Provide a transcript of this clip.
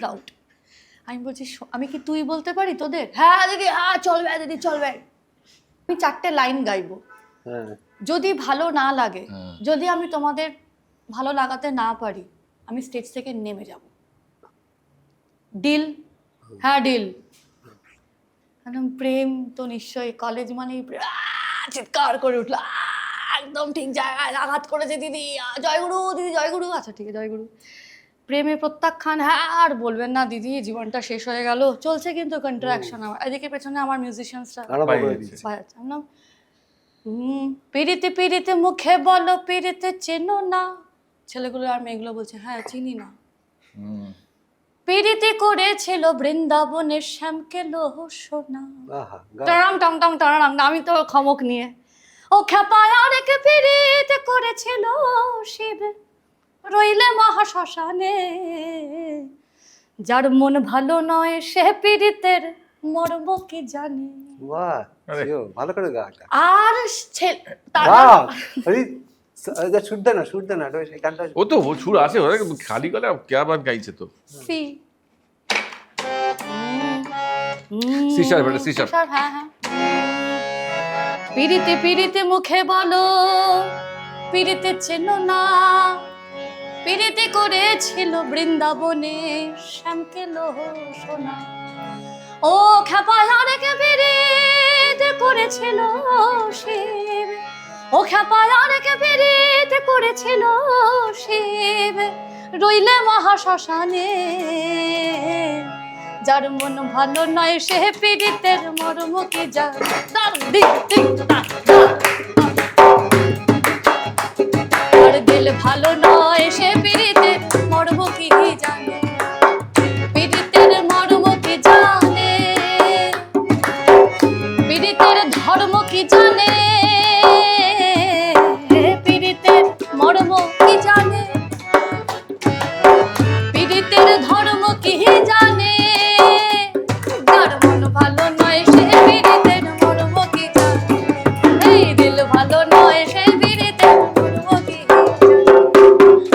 Crowd আমি বলছি আমি কি তুই বলতে পারি তোদের? হ্যাঁ দিদি হ্যাঁ চলবে দিদি চলবে আমি চারটে লাইন গাইবো। হ্যাঁ। যদি ভালো না লাগে যদি আমি তোমাদের ভালো লাগাতে না পারি আমি স্টেজ থেকে নেমে যাব। ডিল হ্যাঁ ডিল একদম প্রেম তো নিশ্চয়ই কলেজ। আহ, চিৎকার করে উঠল আহ, একদম ঠিক জায়গায় আঘাত করেছে দিদি জয়গুরু দিদি জয়গুরু। আচ্ছা ঠিক আছে জয়গুরু। প্রেমে প্রত্যাখ্যান হ্যাঁ আর বলবেন না দিদি জীবনটা শেষ হয়ে গেল। চলছে কিন্তু কন্ট্রাকশন আমার। এদিকে পেছনে আমার মিউজিশিয়ানসরা পিড়িতে পিড়িতে মুখে বলো পিড়িতে চেনো না। ছেলেগুলো আর মেয়েগুলো বলছে হ্যাঁ চিনি না। পিড়িতে করেছিল বৃন্দাবনের শ্যামকে লোহ সোনা। টারাম টাম টাম টারাম আমি তো খমক নিয়ে। ও খেপায় আরেক পিড়িতে করেছিল শিব। রইলে মহাশ্মশানে। যার মন ভালো নয় সে পীড়িতের মর্ম কি জানে। বাহ ভালো করে আর না না এটা এই গানটা ও তো সুর আছে খালি গলা গাইছে তো? সি। সি sharp, এটা সি sharp। হ্যাঁ হ্যাঁ। পিড়িতে পিড়িতে মুখে বলো পিড়িতে চেনো না। পিড়িতে করেছিল বৃন্দাবনে শ্যামকে লোহ সোনা। ও খেপায় অনেক পিড়িতে করেছিল শিব। ও খেপায় অনেক পিড়িতে করেছিল শিব। রইলে মহাশ্মশানে। যার মন ভালো নয় সে পীড়িতের মর্ম কি জানে দার দিক। দিল ভালো নয় সে পিড়িতে, মরব কি জানে? পিড়িতের মরম কি জানে? পিড়িতের ধর্ম কি জানে? ধর্ম কি জানে? যার মন ভালো নয়